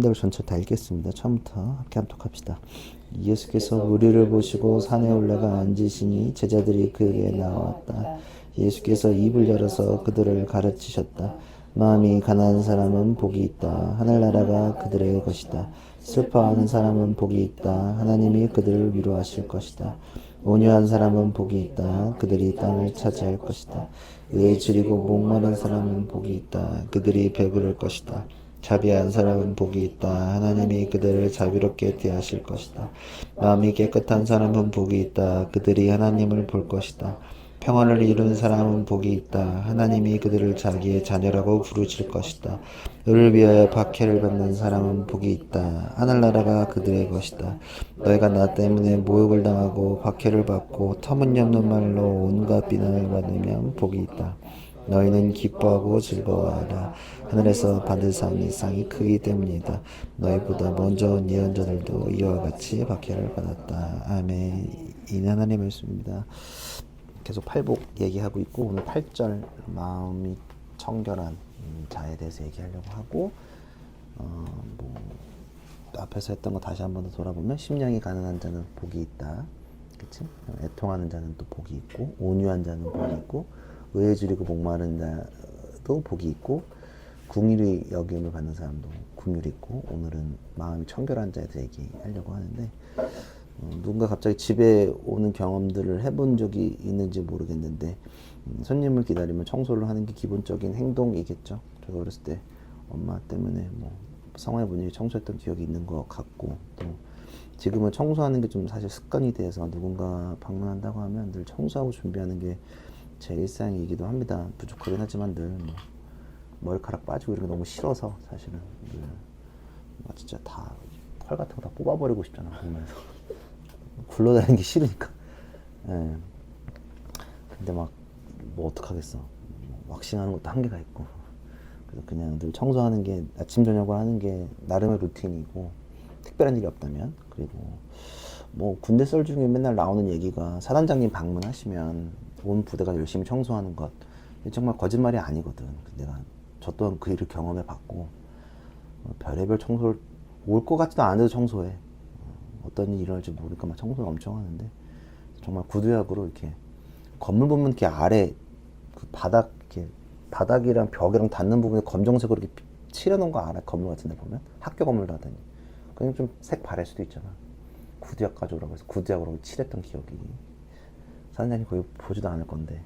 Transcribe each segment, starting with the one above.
들 전체 다 읽겠습니다. 처음부터 함께 함독합시다. 예수께서 우리를 보시고 산에 올라가 앉으시니 제자들이 그에게 나왔다. 예수께서 입을 열어서 그들을 가르치셨다. 마음이 가난한 사람은 복이 있다. 하늘나라가 그들의 것이다. 슬퍼하는 사람은 복이 있다. 하나님이 그들을 위로하실 것이다. 온유한 사람은 복이 있다. 그들이 땅을 차지할 것이다. 의에 줄이고 목마른 사람은 복이 있다. 그들이 배부를 것이다. 자비한 사람은 복이 있다. 하나님이 그들을 자비롭게 대하실 것이다. 마음이 깨끗한 사람은 복이 있다. 그들이 하나님을 볼 것이다. 평안을 이룬 사람은 복이 있다. 하나님이 그들을 자기의 자녀라고 부르실 것이다. 너를 위하여 박해를 받는 사람은 복이 있다. 하늘나라가 그들의 것이다. 너희가 나 때문에 모욕을 당하고 박해를 받고 터무니없는 말로 온갖 비난을 받으면 복이 있다. 너희는 기뻐하고 즐거워하라. 하늘에서 받을 상이 상이 크기 때문이다. 너희보다 먼저 온 예언자들도 이와 같이 박해를 받았다. 아멘. 이는 하나님의 말씀입니다. 계속 팔복 얘기하고 있고 오늘 8절 마음이 청결한 음, 자에 대해서 얘기하려고 하고 어, 뭐 앞에서 했던 거 다시 한 번 더 돌아보면 심령이 가난한 자는 복이 있다. 그치? 애통하는 자는 또 복이 있고 온유한 자는 복이 있고 줄이고 목마른 자도 복이 있고 궁일이 여김을 받는 사람도 궁일이 있고 오늘은 마음이 청결한 자에 대해 얘기하려고 하는데 어, 누군가 갑자기 집에 오는 경험들을 해본 적이 있는지 모르겠는데 음, 손님을 기다리면 청소를 하는 게 기본적인 행동이겠죠. 제가 어렸을 때 엄마 때문에 뭐 성화의 분위기 청소했던 기억이 있는 것 같고 또 지금은 청소하는 게 좀 사실 습관이 돼서 누군가 방문한다고 하면 늘 청소하고 준비하는 게 제 일상이기도 합니다. 부족하긴 하지만 늘 뭐 머리카락 빠지고 이런 게 너무 싫어서 사실은 늘 뭐 진짜 다털 같은 거 다 뽑아버리고 싶잖아 보면서 굴러다니는 게 싫으니까. 예. 근데 막 뭐 어떡하겠어. 뭐 왁싱하는 것도 한계가 있고. 그래서 그냥 늘 청소하는 게 아침 저녁을 하는 게 나름의 루틴이고 특별한 일이 없다면 그리고 뭐 군대 썰 중에 맨날 나오는 얘기가 사단장님 방문하시면 온 부대가 열심히 청소하는 것 정말 거짓말이 아니거든. 내가 저 또한 그 일을 경험해 봤고 어, 별의별 청소를 올 것 같지도 않은데도 청소해. 어, 어떤 일이 일어날지 모르니까 막 청소를 엄청 하는데 정말 구두약으로 이렇게 건물 보면 이렇게 아래 그 바닥 이렇게 바닥이랑 벽이랑 닿는 부분에 검정색으로 이렇게 칠해놓은 거 알아? 건물 같은 데 보면 학교 건물도 하더니 그냥 좀 색 바랄 수도 있잖아. 구두약 가져오라고 해서 구두약으로 칠했던 기억이 사장님이 거의 보지도 않을 건데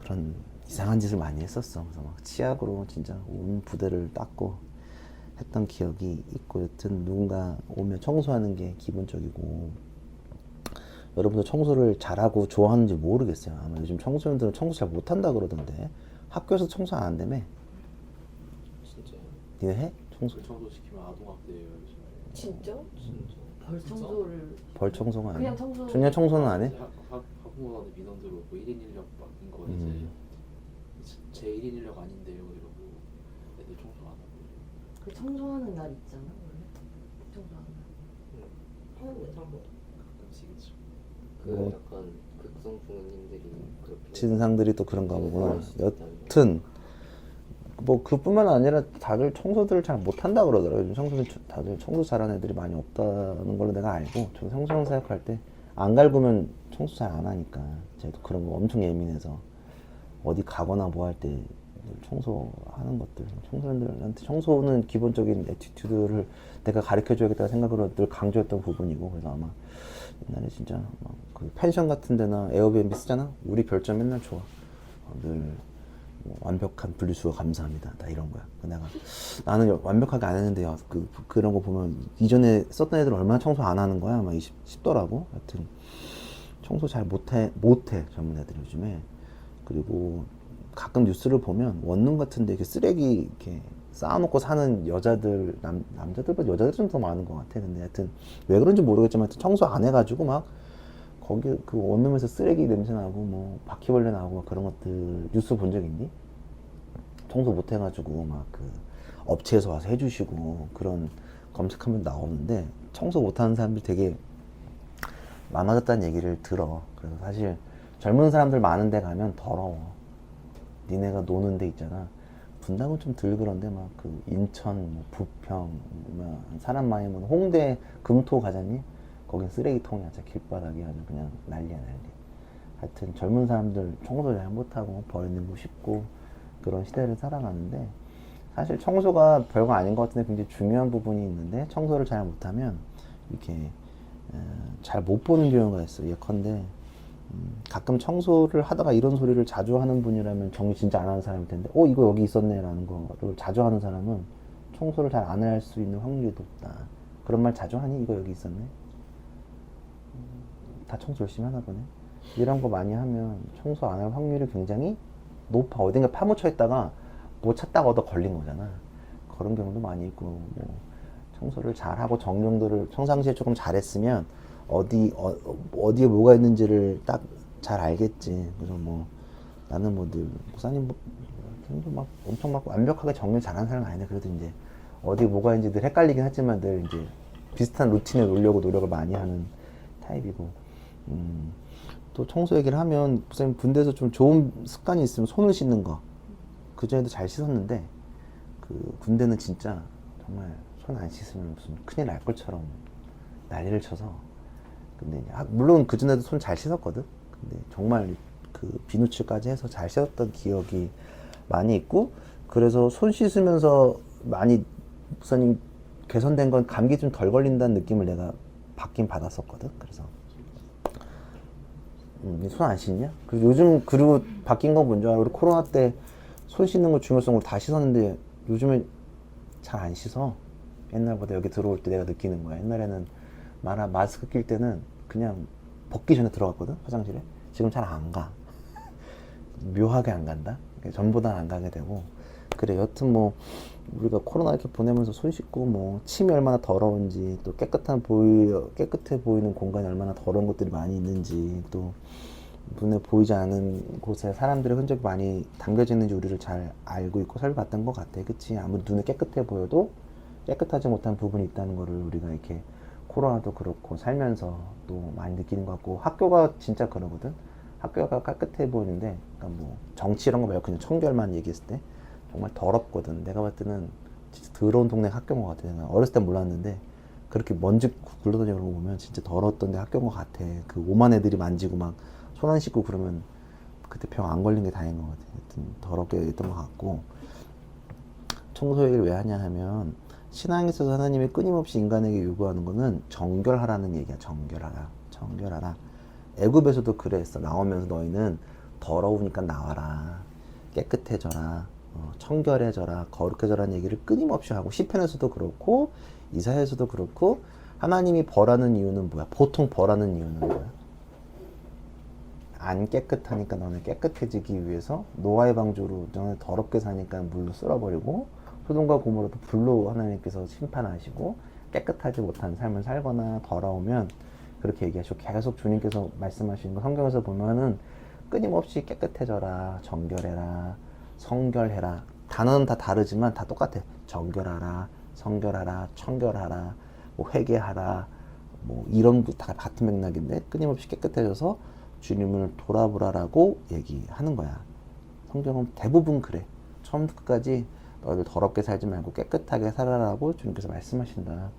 그런 이상한 짓을 많이 했었어. 그래서 막 치약으로 진짜 온 부대를 닦고 했던 기억이 있고 여튼 누군가 오면 청소하는 게 기본적이고 여러분들 청소를 잘하고 좋아하는지 모르겠어요. 아마 요즘 청소년들은 청소 잘 못한다 그러던데 학교에서 청소 안 한다며? 진짜요? 니네 해? 청소? 그 청소 시키면 아동학대예요 요즘에. 진짜? 진짜. 벌 청소를 벌 청소가 안 해? 그냥 청소 중년 청소는 안 해? 학- 학- 학부모한테 민원 들어오고 1인 인력 맡긴 거 음. 이제 제 1인 인력 아닌데요 이러고 애들 청소 안 하고 그 청소하는 날 있잖아 원래 청소하는 날 하는데 한번 가끔씩 있죠. 그 뭐. 약간 극성 부모님들이 그렇게 진상들이 또 그런가 보구나. 여튼 뭐 그뿐만 아니라 다들 청소들을 잘 못한다 그러더라고요. 요즘 청소는 저- 다들 청소 잘하는 애들이 많이 없다는 걸로 내가 알고 저 청소년 사역할 때 안 갈구면 청소 잘 안 하니까. 제가 그런 거 엄청 예민해서 어디 가거나 뭐 할 때 청소하는 것들 청소년들한테 청소는 기본적인 에티튜드를 내가 가르쳐 줘야겠다는 생각으로 늘 강조했던 부분이고 그래서 아마 옛날에 진짜 막그 펜션 같은 데나 에어비앤비 쓰잖아? 우리 별점 맨날 좋아 어, 늘뭐 완벽한 분리수거 감사합니다. 다 이런 거야. 그 내가 나는 완벽하게 안 했는데 요 그, 그런 거 보면 이전에 썼던 애들 얼마나 청소 안 하는 거야? 막 싶, 싶더라고. 하여튼 청소 잘 못해 못해 젊은 애들 요즘에 그리고 가끔 뉴스를 보면 원룸 같은데 이렇게 쓰레기 이렇게 쌓아놓고 사는 여자들 남 남자들보다 여자들이 좀더 많은 것 같아. 근데 하여튼 왜 그런지 모르겠지만 청소 안 해가지고 막 거기 그 원룸에서 쓰레기 냄새 나고 뭐 바퀴벌레 나고 막 그런 것들 뉴스 본 적 있니? 청소 못 해가지고 막 그 업체에서 와서 해주시고 그런 검색하면 나오는데 청소 못하는 사람들이 되게 많아졌다는 얘기를 들어. 그래서 사실 젊은 사람들 많은 데 가면 더러워. 니네가 노는 데 있잖아. 분당은 좀 덜 그런데 막 그 인천, 뭐 부평, 뭐 사람 많이 모는 홍대 금토 가잖니? 거긴 쓰레기통이 아주 길바닥이 아주 그냥 난리야 난리. 하여튼 젊은 사람들 청소 잘 못하고 버리는 거 쉽고 그런 시대를 살아가는데 사실 청소가 별거 아닌 것 같은데 굉장히 중요한 부분이 있는데 청소를 잘 못하면 이렇게 잘 못 보는 경우가 있어요. 예컨대 음, 가끔 청소를 하다가 이런 소리를 자주 하는 분이라면 정리 진짜 안 하는 사람일 텐데, 어, 이거 여기 있었네라는 거를 자주 하는 사람은 청소를 잘 안 할 수 있는 확률이 높다. 그런 말 자주 하니? 이거 여기 있었네? 음, 다 청소 열심히 하나 보네? 이런 거 많이 하면 청소 안 할 확률이 굉장히 높아. 어딘가 파묻혀 있다가 뭐 찾다가 얻어 걸린 거잖아. 그런 경우도 많이 있고, 뭐, 청소를 잘하고 정정도를 평상시에 조금 잘했으면 어디 어, 어디에 뭐가 있는지를 딱 잘 알겠지. 그래서 뭐 나는 뭐늘 목사님 뭐, 뭐, 막 엄청 막 완벽하게 정리 잘하는 사람은 아닌데 그래도 이제 어디 뭐가 있는지 늘 헷갈리긴 하지만 늘 이제 비슷한 루틴에 놓으려고 노력을 많이 하는 타입이고 음, 또 청소 얘기를 하면 목사님 군대에서 좀 좋은 습관이 있으면 손을 씻는 거. 그전에도 잘 씻었는데 그 군대는 진짜 정말 손 안 씻으면 무슨 큰일 날 것처럼 난리를 쳐서 근데 아, 물론 그 전에도 손 잘 씻었거든. 근데 정말 그 비누칠까지 해서 잘 씻었던 기억이 많이 있고 그래서 손 씻으면서 많이 목사님 개선된 건 감기 좀 덜 걸린다는 느낌을 내가 받긴 받았었거든. 그래서 음, 손안 씻냐? 그리고 요즘 그리고 바뀐 건 뭔지 알아? 우리 코로나 때 손 씻는 거 중요성으로 다 씻었는데 요즘엔 잘안 씻어. 옛날보다 여기 들어올 때 내가 느끼는 거야. 옛날에는 마라 마스크 낄 때는 그냥 벗기 전에 들어갔거든 화장실에. 지금 잘 안 가. 묘하게 안 간다. 전보다 안 가게 되고. 그래 여튼 뭐 우리가 코로나 이렇게 보내면서 손 씻고 뭐 침이 얼마나 더러운지 또 깨끗한 보이 깨끗해 보이는 공간이 얼마나 더러운 것들이 많이 있는지 또 눈에 보이지 않은 곳에 사람들의 흔적이 많이 담겨져 있는지 우리를 잘 알고 있고 살펴봤던 것 같아. 그치? 아무리 눈에 깨끗해 보여도 깨끗하지 못한 부분이 있다는 거를 우리가 이렇게 코로나도 그렇고 살면서 또 많이 느끼는 것 같고 학교가 진짜 그러거든. 학교가 깨끗해 보이는데, 그러니까 뭐 정치 이런 거 말고 그냥 청결만 얘기했을 때 정말 더럽거든. 내가 봤을 때는 진짜 더러운 동네 학교인 것 같아. 내가 어렸을 땐 몰랐는데 그렇게 먼지 굴러다니는 거 보면 진짜 더러웠던 데 학교인 것 같아. 그 오만 애들이 만지고 막 손 안 씻고 그러면 그때 병 안 걸린 게 다행인 것 같아. 하여튼 더럽게 했던 것 같고 청소 얘기를 왜 하냐 하면 신앙에 있어서 하나님이 끊임없이 인간에게 요구하는 거는 정결하라는 얘기야. 정결하라. 정결하라. 애굽에서도 그랬어. 나오면서 너희는 더러우니까 나와라. 깨끗해져라. 어, 청결해져라. 거룩해져라는 얘기를 끊임없이 하고 시편에서도 그렇고 이사야에서도 그렇고 하나님이 벌하는 이유는 뭐야? 보통 벌하는 이유는 뭐야? 안 깨끗하니까 너네 깨끗해지기 위해서 노아의 방주로 너네 더럽게 사니까 물로 쓸어버리고 소돔과 고모라도 불로 하나님께서 심판하시고 깨끗하지 못한 삶을 살거나 더러우면 그렇게 얘기하시고 계속 주님께서 말씀하시는 거 성경에서 보면은 끊임없이 깨끗해져라 정결해라 성결해라 단어는 다 다르지만 다 똑같아 정결하라 성결하라 청결하라 뭐 회개하라 뭐 이런 거다 같은 맥락인데 끊임없이 깨끗해져서 주님을 돌아보라라고 얘기하는 거야. 성경은 대부분 그래. 처음부터 끝까지 너희들 더럽게 살지 말고 깨끗하게 살아라고 주님께서 말씀하신다.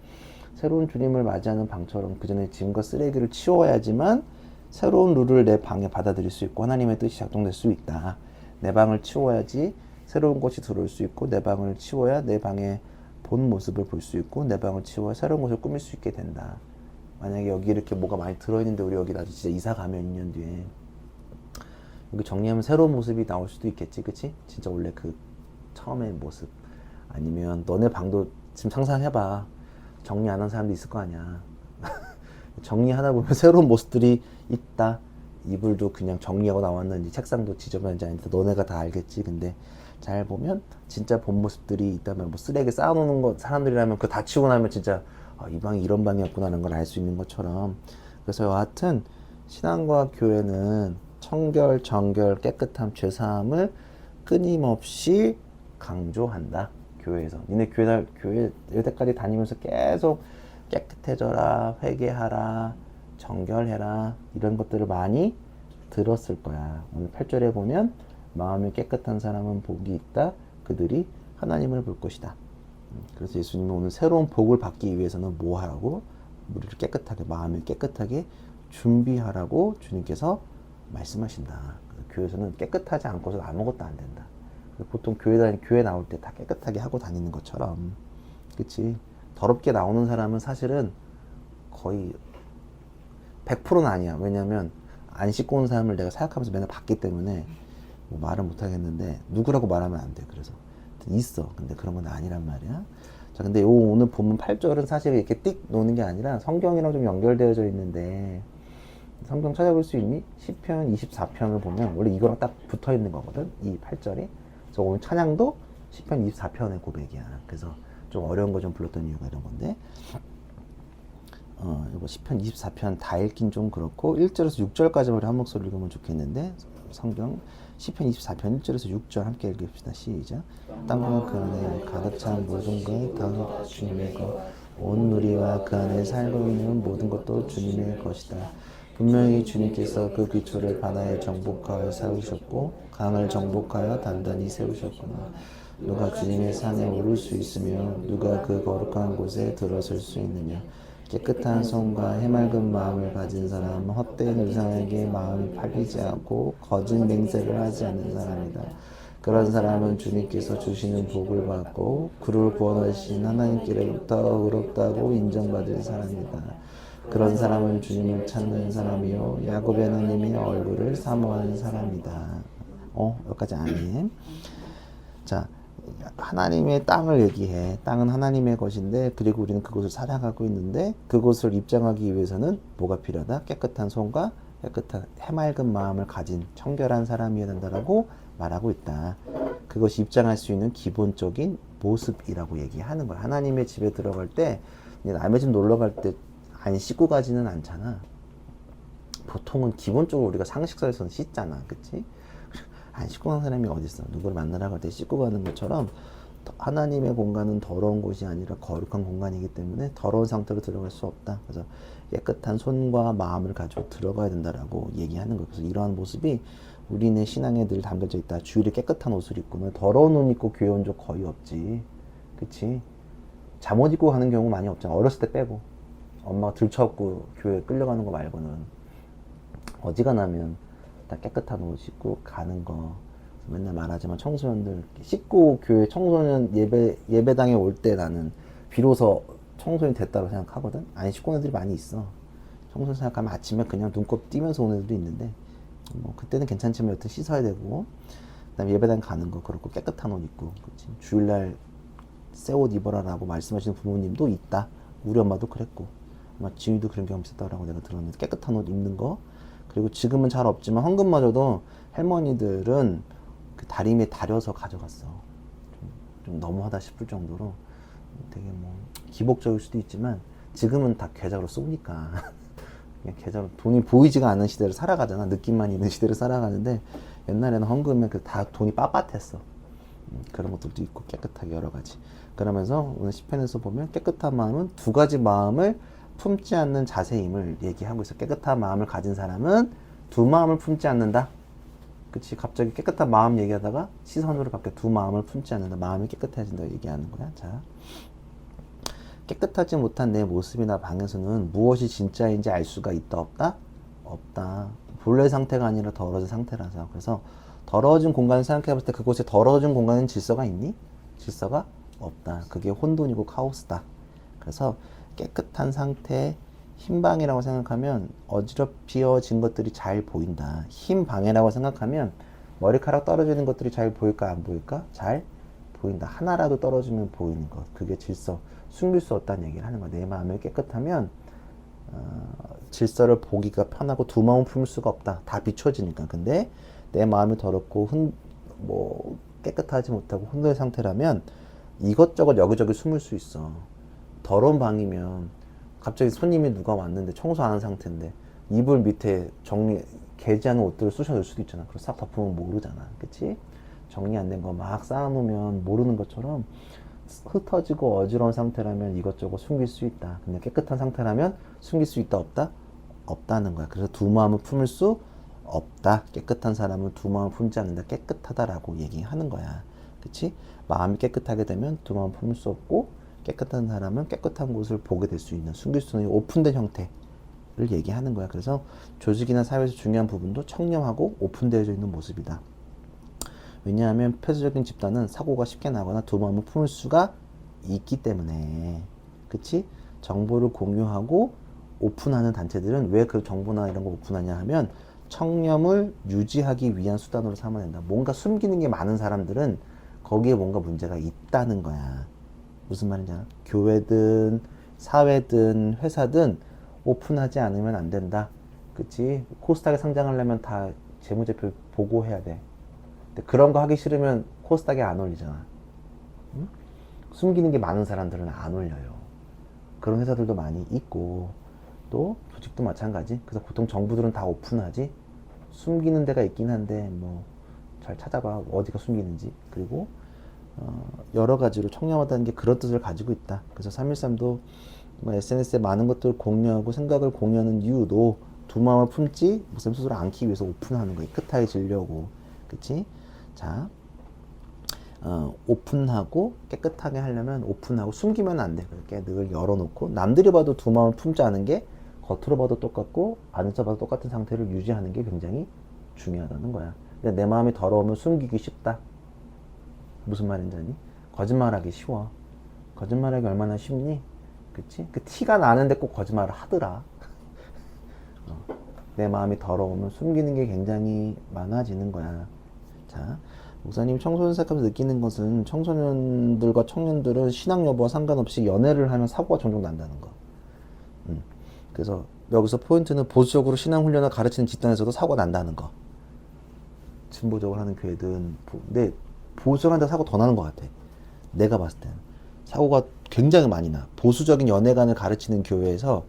새로운 주님을 맞이하는 방처럼 그 전에 짐과 쓰레기를 치워야지만 새로운 룰을 내 방에 받아들일 수 있고 하나님의 뜻이 작동될 수 있다. 내 방을 치워야지 새로운 것이 들어올 수 있고 내 방을 치워야 내 방의 본 모습을 볼 수 있고 내 방을 치워야 새로운 것을 꾸밀 수 있게 된다. 만약에 여기 이렇게 뭐가 많이 들어있는데 우리 여기 나중에 진짜 이사 가면 2년 뒤에 여기 정리하면 새로운 모습이 나올 수도 있겠지 그치? 진짜 원래 그 처음의 모습 아니면 너네 방도 지금 상상해봐 정리 안 한 사람도 있을 거 아니야 정리하다 보면 새로운 모습들이 있다 이불도 그냥 정리하고 나왔는지 책상도 지저분한지 아닌지 너네가 다 알겠지 근데 잘 보면 진짜 본 모습들이 있다면 뭐 쓰레기 쌓아놓는 거 사람들이라면 그거 다 치고 나면 진짜 아, 이 방이 이런 방이었구나라는 걸 알 수 있는 것처럼 그래서 여하튼 신앙과 교회는 청결, 정결, 깨끗함, 죄사함을 끊임없이 강조한다. 교회에서 니네 교회 교회 여태까지 다니면서 계속 깨끗해져라, 회개하라, 정결해라 이런 것들을 많이 들었을 거야. 오늘 8절에 보면 마음이 깨끗한 사람은 복이 있다. 그들이 하나님을 볼 것이다. 음, 그래서 예수님은 오늘 새로운 복을 받기 위해서는 뭐 하라고? 우리를 깨끗하게 마음을 깨끗하게 준비하라고 주님께서 말씀하신다. 교회에서는 깨끗하지 않고서 아무것도 안 된다. 보통 교회 다니 교회 나올 때 다 깨끗하게 하고 다니는 것처럼, 그렇지? 더럽게 나오는 사람은 사실은 거의 100%는 아니야. 왜냐면 안 씻고 온 사람을 내가 생각하면서 맨날 봤기 때문에 뭐 말을 못 하겠는데 누구라고 말하면 안 돼. 그래서 있어. 근데 그런 건 아니란 말이야. 자, 근데 요 오늘 보면 8절은 사실 이렇게 띡 놓는 게 아니라 성경이랑 좀 연결되어져 있는데 성경 찾아볼 수 있니? 10편, 24편을 보면 원래 이거랑 딱 붙어 있는 거거든. 이 8절이. 그래서 오늘 찬양도 10편, 24편의 고백이야. 그래서 좀 어려운 거 좀 불렀던 이유가 이런 건데. 어, 이거 10편, 24편 다 읽긴 좀 그렇고 1절에서 6절까지 우리 한 목소리 읽으면 좋겠는데 성경 10편 24편 1절에서 6절 함께 읽읍시다. 시작. 땅과 그 안에 가득 찬 모든 것다 주님의 것. 온 누리와 그 안에 살고 있는 모든 것도 주님의 것이다. 분명히 주님께서 그 기초를 바다에 정복하여 세우셨고 강을 정복하여 단단히 세우셨구나. 누가 주님의 산에 오를 수 있으며 누가 그 거룩한 곳에 들어설 수 있느냐. 깨끗한 손과 해맑은 마음을 가진 사람은 헛된 의상에게 마음이 팔리지 않고 거짓 맹세를 하지 않는 사람이다. 그런 사람은 주님께서 주시는 복을 받고 그를 구원하신 하나님께로부터 의롭다고 인정받을 사람이다. 그런 사람은 주님을 찾는 사람이요 야곱의 하나님의 얼굴을 사모하는 사람이다. 어 여기까지 아멘. 자 하나님의 땅을 얘기해. 땅은 하나님의 것인데 그리고 우리는 그곳을 살아가고 있는데 그곳을 입장하기 위해서는 뭐가 필요하다? 깨끗한 손과 깨끗한 해맑은 마음을 가진 청결한 사람이어야 된다라고 말하고 있다. 그것이 입장할 수 있는 기본적인 모습이라고 얘기하는 거야. 하나님의 집에 들어갈 때 남의 집 놀러 갈 때 안 씻고 가지는 않잖아. 보통은 기본적으로 우리가 상식선에서는 씻잖아. 그치? 안 씻고 간 사람이 어딨어. 누구를 만나러 갈때 씻고 가는 것처럼 더- 하나님의 공간은 더러운 곳이 아니라 거룩한 공간이기 때문에 더러운 상태로 들어갈 수 없다. 그래서 깨끗한 손과 마음을 가지고 들어가야 된다라고 얘기하는 거예요. 그래서 이러한 모습이 우리네 신앙에 늘 담겨져 있다. 주일에 깨끗한 옷을 입고 뭐 더러운 옷 입고 교회 온 적 거의 없지. 그치? 잠옷 입고 가는 경우 많이 없잖아. 어렸을 때 빼고. 엄마가 들쳐갖고 교회 끌려가는 거 말고는 어지간하면 다 깨끗한 옷 입고 가는 거 맨날 말하지만 청소년들 씻고 교회 청소년 예배 예배당에 올 때 나는 비로소 청소년이 됐다고 생각하거든. 아니 씻고 온 애들이 많이 있어. 청소년 생각하면 아침에 그냥 눈곱 띄면서 오는 애들도 있는데 뭐 그때는 괜찮지만 여튼 씻어야 되고 그다음에 예배당 가는 거 그렇고 깨끗한 옷 입고 그치? 주일날 새 옷 입어라라고 말씀하시는 부모님도 있다. 우리 엄마도 그랬고 아마 지휘도 그런 경험 있었다라고 내가 들었는데 깨끗한 옷 입는 거 그리고 지금은 잘 없지만 황금마저도 할머니들은 그 다리미에 다려서 가져갔어. 좀, 좀 너무하다 싶을 정도로 되게 뭐 기복적일 수도 있지만 지금은 다 계좌로 쏘니까 그냥 계좌로 돈이 보이지가 않는 시대를 살아가잖아. 느낌만 있는 시대를 살아가는데 옛날에는 헌금에 그 다 돈이 빳빳했어. 음, 그런 것들도 있고 깨끗하게 여러 가지. 그러면서 오늘 시편에서 보면 깨끗한 마음은 두 가지 마음을 품지 않는 자세임을 얘기하고 있어. 깨끗한 마음을 가진 사람은 두 마음을 품지 않는다. 그치? 갑자기 깨끗한 마음 얘기하다가 시선으로 바뀌어 두 마음을 품지 않는다. 마음이 깨끗해진다 얘기하는 거야. 자. 깨끗하지 못한 내 모습이나 방에서는 무엇이 진짜인지 알 수가 있다 없다? 없다. 본래 상태가 아니라 더러워진 상태라서. 그래서 더러워진 공간을 생각해 볼 때 그곳에 더러워진 공간엔 질서가 있니? 질서가 없다. 그게 혼돈이고 카오스다. 그래서 깨끗한 상태, 흰 방이라고 생각하면 어지럽히어진 것들이 잘 보인다. 흰 방이라고 생각하면 머리카락 떨어지는 것들이 잘 보일까 안 보일까? 잘 보인다. 하나라도 떨어지면 보이는 것. 그게 질서. 숨길 수 없다는 얘기를 하는 거야. 내 마음이 깨끗하면 어, 질서를 보기가 편하고 두 마음 품을 수가 없다. 다 비춰지니까. 근데 내 마음이 더럽고 흔, 뭐 깨끗하지 못하고 혼돈의 상태라면 이것저것 여기저기 숨을 수 있어. 더러운 방이면 갑자기 손님이 누가 왔는데 청소 안 한 상태인데 이불 밑에 정리 개지 않은 옷들을 쑤셔놓을 수도 있잖아. 그걸 싹 덮으면 모르잖아. 그치? 정리 안 된 거 막 쌓아놓으면 모르는 것처럼 흩어지고 어지러운 상태라면 이것저것 숨길 수 있다. 근데 깨끗한 상태라면 숨길 수 있다 없다? 없다는 거야. 그래서 두 마음을 품을 수 없다. 깨끗한 사람은 두 마음을 품지 않는다. 깨끗하다라고 얘기하는 거야. 그치? 마음이 깨끗하게 되면 두 마음 품을 수 없고 깨끗한 사람은 깨끗한 곳을 보게 될 수 있는 숨길 수 있는 오픈된 형태를 얘기하는 거야. 그래서 조직이나 사회에서 중요한 부분도 청렴하고 오픈되어져 있는 모습이다. 왜냐하면 폐쇄적인 집단은 사고가 쉽게 나거나 두 마음을 품을 수가 있기 때문에 그치? 정보를 공유하고 오픈하는 단체들은 왜 그 정보나 이런 거 오픈하냐 하면 청렴을 유지하기 위한 수단으로 삼아낸다. 뭔가 숨기는 게 많은 사람들은 거기에 뭔가 문제가 있다는 거야. 무슨 알아? 교회든 사회든 회사든 오픈하지 않으면 안 된다. 그치? 코스닥에 상장하려면 다 재무제표 보고해야 돼. 그런 거 하기 싫으면 코스닥에 안 올리잖아. 응? 숨기는 게 많은 사람들은 안 올려요. 그런 회사들도 많이 있고 또 조직도 마찬가지. 그래서 보통 정부들은 다 오픈하지. 숨기는 데가 있긴 한데 뭐 잘 찾아봐 어디가 숨기는지. 그리고 어, 여러 가지로 청렴하다는 게 그런 뜻을 가지고 있다. 그래서 313도 뭐 SNS에 많은 것들을 공유하고 생각을 공유하는 이유도 두 마음을 품지 무슨 스스로 않기 위해서 오픈하는 거야. 깨끗해지려고. 그치? 자, 어, 오픈하고 깨끗하게 하려면 오픈하고 숨기면 안 돼. 그렇게 늘 열어놓고 남들이 봐도 두 마음을 품지 않은 게 겉으로 봐도 똑같고 안에서 봐도 똑같은 상태를 유지하는 게 굉장히 중요하다는 거야. 내 마음이 더러우면 숨기기 쉽다. 무슨 말인지 아니? 거짓말하기 쉬워. 거짓말하기 얼마나 쉽니? 그치? 그 티가 나는데 꼭 거짓말을 하더라. 어, 내 마음이 더러우면 숨기는 게 굉장히 많아지는 거야. 자, 목사님 청소년 생각하면서 느끼는 것은 청소년들과 청년들은 신앙 여부와 상관없이 연애를 하면 사고가 종종 난다는 거. 음, 그래서 여기서 포인트는 보수적으로 신앙 훈련을 가르치는 집단에서도 사고가 난다는 거. 진보적으로 하는 교회든 보- 근데 데 사고 더 나는 것 같아. 내가 봤을 때는 사고가 굉장히 많이 나. 보수적인 연애관을 가르치는 교회에서는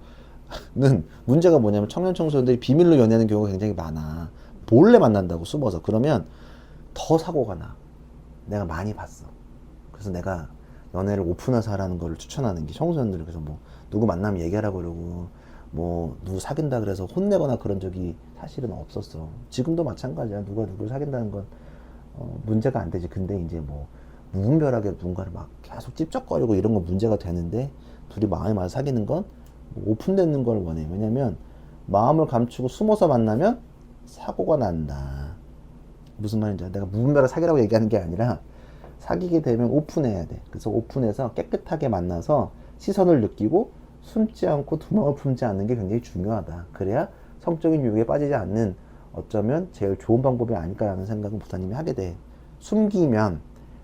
문제가 뭐냐면 청년 청소년들이 비밀로 연애하는 경우가 굉장히 많아. 몰래 만난다고 숨어서 그러면 더 사고가 나. 내가 많이 봤어. 그래서 내가 연애를 오픈해서 하라는 거를 추천하는 게 청소년들 그래서 뭐 누구 만나면 얘기하라고 그러고 뭐 누구 사귄다 그래서 혼내거나 그런 적이 사실은 없었어. 지금도 마찬가지야. 누가 누구를 사귄다는 건 어, 문제가 안 되지. 근데 이제 뭐 무분별하게 누군가를 막 계속 찝쩍거리고 이런 건 문제가 되는데 둘이 마음이 맞아 사귀는 건뭐 오픈되는 걸 원해. 왜냐면 마음을 감추고 숨어서 만나면 사고가 난다. 무슨 말인지 알아? 내가 무분별하게 사귀라고 얘기하는 게 아니라 사귀게 되면 오픈해야 돼. 그래서 오픈해서 깨끗하게 만나서 시선을 느끼고 숨지 않고 두 마음을 품지 않는 게 굉장히 중요하다. 그래야 성적인 유혹에 빠지지 않는 어쩌면 제일 좋은 방법이 아닐까라는 생각은 부사님이 하게 돼. 숨기면,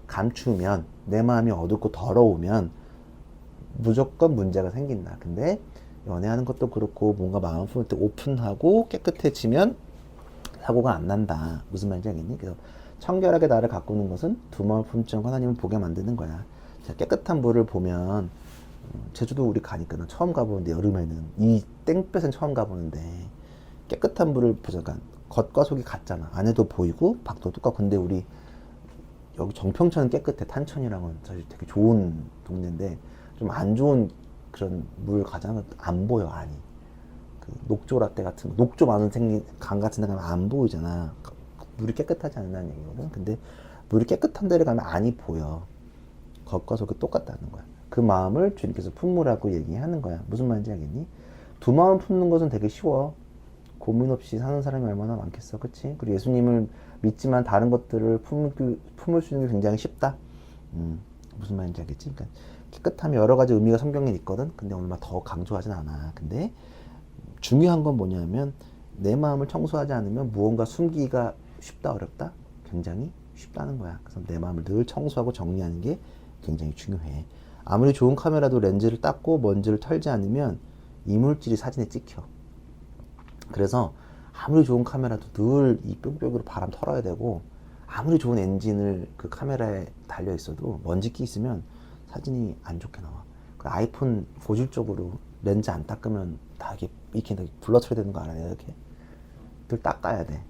감추면, 내 마음이 어둡고 더러우면 무조건 문제가 생긴다. 근데 연애하는 것도 그렇고 뭔가 마음 품을 때 오픈하고 깨끗해지면 사고가 안 난다. 무슨 말인지 알겠니? 그래서 청결하게 나를 가꾸는 것은 두 마음 않고 하나님을 보게 만드는 거야. 자, 깨끗한 물을 보면 어, 제주도 우리 가니까 는 처음 가보는데 여름에는 이 땡볕은 처음 가보는데 깨끗한 물을 보자간 겉과 속이 같잖아. 안에도 보이고 밖도 똑같고 근데 우리 여기 정평천은 깨끗해. 탄천이랑은 사실 되게 좋은 동네인데 좀 안 좋은 그런 물 가자면 안 보여 안이. 그 녹조 라떼 같은 거, 녹조 많은 생긴 강 같은 데 가면 안 보이잖아. 그- 물이 깨끗하지 않는다는 얘기거든. 근데 물이 깨끗한 데를 가면 안이 보여. 겉과 속이 똑같다는 거야. 그 마음을 주님께서 품으라고 얘기하는 거야. 무슨 말인지 알겠니? 두 마음 품는 것은 되게 쉬워. 고민 없이 사는 사람이 얼마나 많겠어, 그치? 그리고 예수님을 믿지만 다른 것들을 품을, 품을 수 있는 게 굉장히 쉽다. 음, 무슨 말인지 알겠지? 그러니까 깨끗함이 여러 가지 의미가 성경에 있거든. 근데 얼마 더 강조하진 않아. 근데 중요한 건 뭐냐면 내 마음을 청소하지 않으면 무언가 숨기가 쉽다 어렵다 굉장히 쉽다는 거야. 그래서 내 마음을 늘 청소하고 정리하는 게 굉장히 중요해. 아무리 좋은 카메라도 렌즈를 닦고 먼지를 털지 않으면 이물질이 사진에 찍혀. 그래서 아무리 좋은 카메라도 늘 이 뿅뿅으로 바람 털어야 되고 아무리 좋은 엔진을 그 카메라에 달려 있어도 먼지 끼 있으면 사진이 안 좋게 나와. 그 아이폰 고질적으로 렌즈 안 닦으면 다 이렇게 이렇게 불러쳐야 되는 거 알아요? 이렇게 늘 닦아야 돼.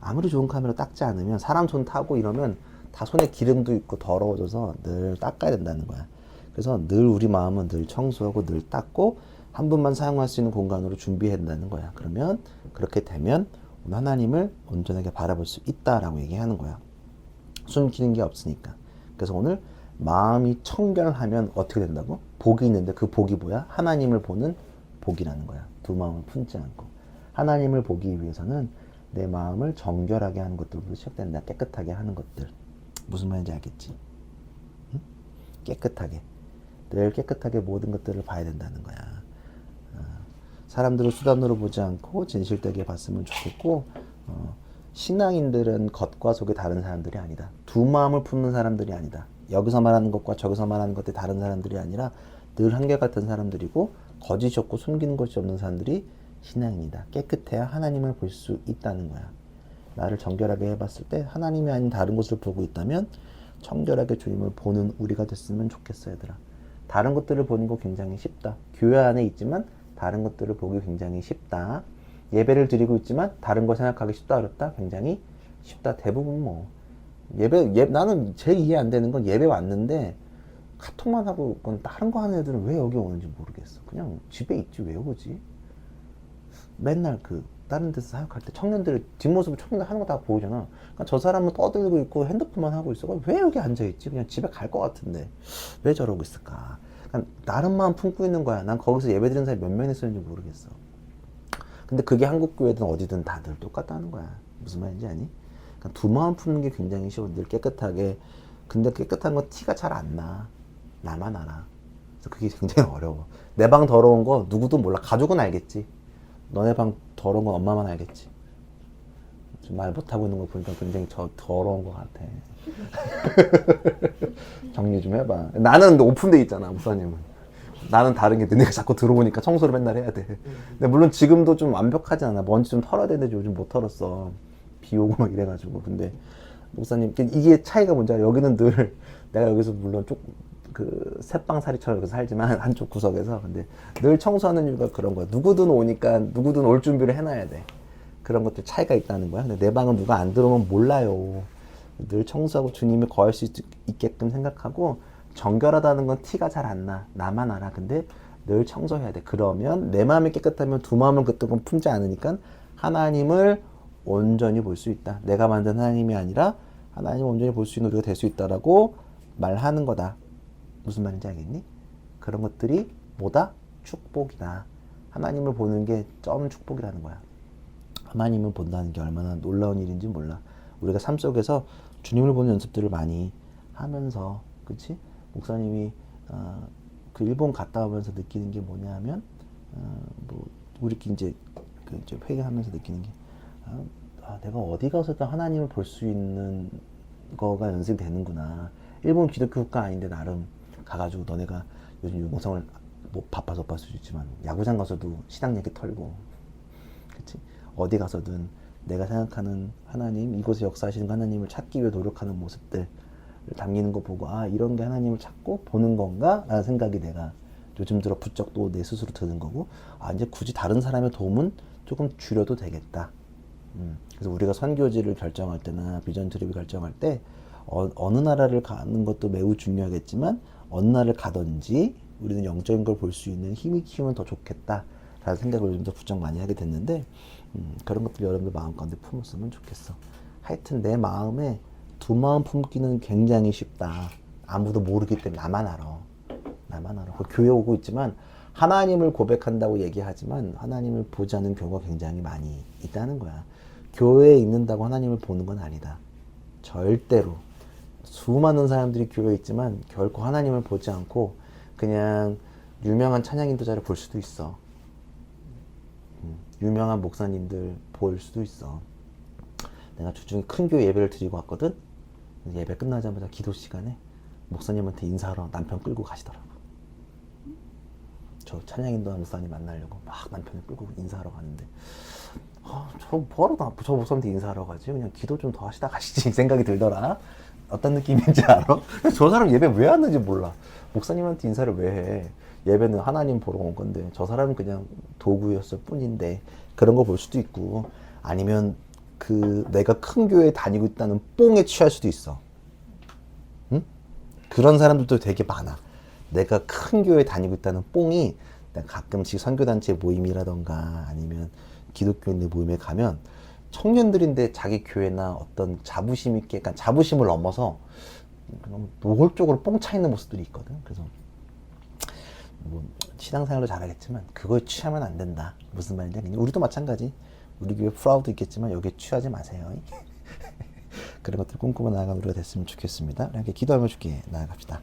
아무리 좋은 카메라 닦지 않으면 사람 손 타고 이러면 다 손에 기름도 있고 더러워져서 늘 닦아야 된다는 거야. 그래서 늘 우리 마음은 늘 청소하고 늘 닦고 한 번만 사용할 수 있는 공간으로 준비해야 된다는 거야. 그러면 그렇게 되면 하나님을 온전하게 바라볼 수 있다라고 얘기하는 거야. 숨기는 게 없으니까. 그래서 오늘 마음이 청결하면 어떻게 된다고? 복이 있는데 그 복이 뭐야? 하나님을 보는 복이라는 거야. 두 마음을 품지 않고. 하나님을 보기 위해서는 내 마음을 정결하게 하는 것들부터 시작된다. 깨끗하게 하는 것들. 무슨 말인지 알겠지? 응? 깨끗하게. 늘 깨끗하게 모든 것들을 봐야 된다는 거야. 어, 사람들을 수단으로 보지 않고 진실되게 봤으면 좋겠고, 어, 신앙인들은 겉과 속이 다른 사람들이 아니다. 두 마음을 품는 사람들이 아니다. 여기서 말하는 것과 저기서 말하는 것들이 다른 사람들이 아니라 늘 한결같은 사람들이고 거짓이 없고 숨기는 것이 없는 사람들이 신앙인이다. 깨끗해야 하나님을 볼 수 있다는 거야. 나를 정결하게 해봤을 때 하나님이 아닌 다른 곳을 보고 있다면 청결하게 주님을 보는 우리가 됐으면 좋겠어 얘들아. 다른 것들을 보는 거 굉장히 쉽다. 교회 안에 있지만 다른 것들을 보기 굉장히 쉽다. 예배를 드리고 있지만 다른 거 생각하기 쉽다 어렵다? 굉장히 쉽다. 대부분 뭐. 예배 예, 나는 제일 이해 안 되는 건 예배 왔는데 카톡만 하고 있건 다른 거 하는 애들은 왜 여기 오는지 모르겠어. 그냥 집에 있지. 왜 오지? 맨날 그 다른 데서 사역할 때 청년들 뒷모습을 청년들 하는 거 다 보이잖아. 그러니까 저 사람은 떠들고 있고 핸드폰만 하고 있어 왜 여기 앉아 있지? 그냥 집에 갈 것 같은데 왜 저러고 있을까 다른 마음 품고 있는 거야 난 거기서 예배 드리는 사람이 몇명 있었는지 모르겠어 근데 그게 한국 교회든 어디든 다들 똑같다는 거야. 무슨 말인지 아니? 그러니까 두 마음 품는 게 굉장히 쉬워. 늘 깨끗하게. 근데 깨끗한 건 티가 잘 안 나. 나만 알아. 그래서 그게 굉장히 어려워. 내 방 더러운 거 누구도 몰라. 가족은 알겠지. 너네 방 더러운 건 엄마만 알겠지. 지금 말 못하고 있는 거 보니까 굉장히 저 더러운 것 같아. 정리 좀 해봐. 나는 오픈돼 있잖아, 목사님은. 나는 다른 게 너네가 자꾸 들어오니까 청소를 맨날 해야 돼. 근데 물론 지금도 좀 완벽하지 않아. 먼지 좀 털어야 되는데 요즘 못 털었어. 비 오고 막 이래가지고. 근데 목사님 이게 차이가 뭔지 알아? 여기는 늘 내가 여기서 물론 쪽그 새빵살이처럼 여기서 살지만 한쪽 구석에서 근데 늘 청소하는 이유가 그런 거야. 누구든 오니까 누구든 올 준비를 해놔야 돼. 그런 것들 차이가 있다는 거야. 근데 내 방은 누가 안 들어오면 몰라요. 늘 청소하고 주님이 거할 수 있, 있게끔 생각하고 정결하다는 건 티가 잘 안 나. 나만 알아. 근데 늘 청소해야 돼. 그러면 내 마음이 깨끗하면 두 마음을 그때건 품지 않으니까 하나님을 온전히 볼 수 있다. 내가 만든 하나님이 아니라 하나님을 온전히 볼 수 있는 우리가 될 수 있다라고 말하는 거다. 무슨 말인지 알겠니? 그런 것들이 뭐다? 축복이다. 하나님을 보는 게 점 축복이라는 거야. 하나님을 본다는 게 얼마나 놀라운 일인지 몰라. 우리가 삶 속에서 주님을 보는 연습들을 많이 하면서, 그치? 목사님이 어, 그 일본 갔다 오면서 느끼는 게 뭐냐면, 어, 뭐 우리끼리 이제 그 이제 회개하면서 느끼는 게, 아, 아, 내가 어디 가서든 하나님을 볼 수 있는 거가 연습이 되는구나. 일본 기독교 국가 아닌데 나름 가가지고 너네가 요즘 유공성을 뭐 바빠서 못 봤을 수 있지만 야구장 가서도 신앙 얘기 털고 그치? 어디 가서든 내가 생각하는 하나님, 이곳에 역사하시는 하나님을 찾기 위해 노력하는 모습들 담기는 거 보고 아 이런 게 하나님을 찾고 보는 건가? 라는 생각이 내가 요즘 들어 부쩍 또 내 스스로 드는 거고 아 이제 굳이 다른 사람의 도움은 조금 줄여도 되겠다. 음, 그래서 우리가 선교지를 결정할 때나 비전 트립을 결정할 때 어, 어느 나라를 가는 것도 매우 중요하겠지만 어느 나라를 가든지 우리는 영적인 걸 볼 수 있는 힘이 키우면 더 좋겠다. 라는 생각을 요즘 더 부쩍 많이 하게 됐는데 음, 그런 것들 여러분들 마음 가운데 품었으면 좋겠어. 하여튼 내 마음에 두 마음 품기는 굉장히 쉽다. 아무도 모르기 때문에 나만 알아. 나만 알아. 그 교회 오고 있지만 하나님을 고백한다고 얘기하지만 하나님을 보지 않는 경우가 굉장히 많이 있다는 거야. 교회에 있는다고 하나님을 보는 건 아니다. 절대로. 수많은 사람들이 교회에 있지만 결코 하나님을 보지 않고 그냥 유명한 찬양 인도자를 볼 수도 있어. 음, 유명한 목사님들 볼 수도 있어. 내가 주중에 큰 교회 예배를 드리고 왔거든. 예배 끝나자마자 기도 시간에 목사님한테 인사하러 남편 끌고 가시더라고. 저 찬양 인도 목사님 만나려고 막 남편을 끌고 인사하러 가는데 아, 저 뭐하러 나, 저 목사님한테 인사하러 가지? 그냥 기도 좀 더 하시다 가시지 이 생각이 들더라. 어떤 느낌인지 알아? 저 사람 예배 왜 왔는지 몰라. 목사님한테 인사를 왜 해? 예배는 하나님 보러 온 건데 저 사람은 그냥 도구였을 뿐인데 그런 거 볼 수도 있고 아니면 그 내가 큰 교회에 다니고 있다는 뽕에 취할 수도 있어. 응? 그런 사람들도 되게 많아. 내가 큰 교회에 다니고 있다는 뽕이 가끔씩 선교단체 모임이라던가 아니면 기독교인들 모임에 가면 청년들인데 자기 교회나 어떤 자부심 있게, 약간 자부심을 넘어서 노골적으로 뽕차 있는 모습들이 있거든. 그래서 뭐 신앙생활도 잘하겠지만 그거에 취하면 안 된다. 무슨 말인지 그냥 우리도 마찬가지. 우리 교회 프라우도 있겠지만 여기에 취하지 마세요. 그런 것들 꿈꾸며 나아가는 우리가 됐으면 좋겠습니다. 이렇게 기도하며 주께 나아갑시다.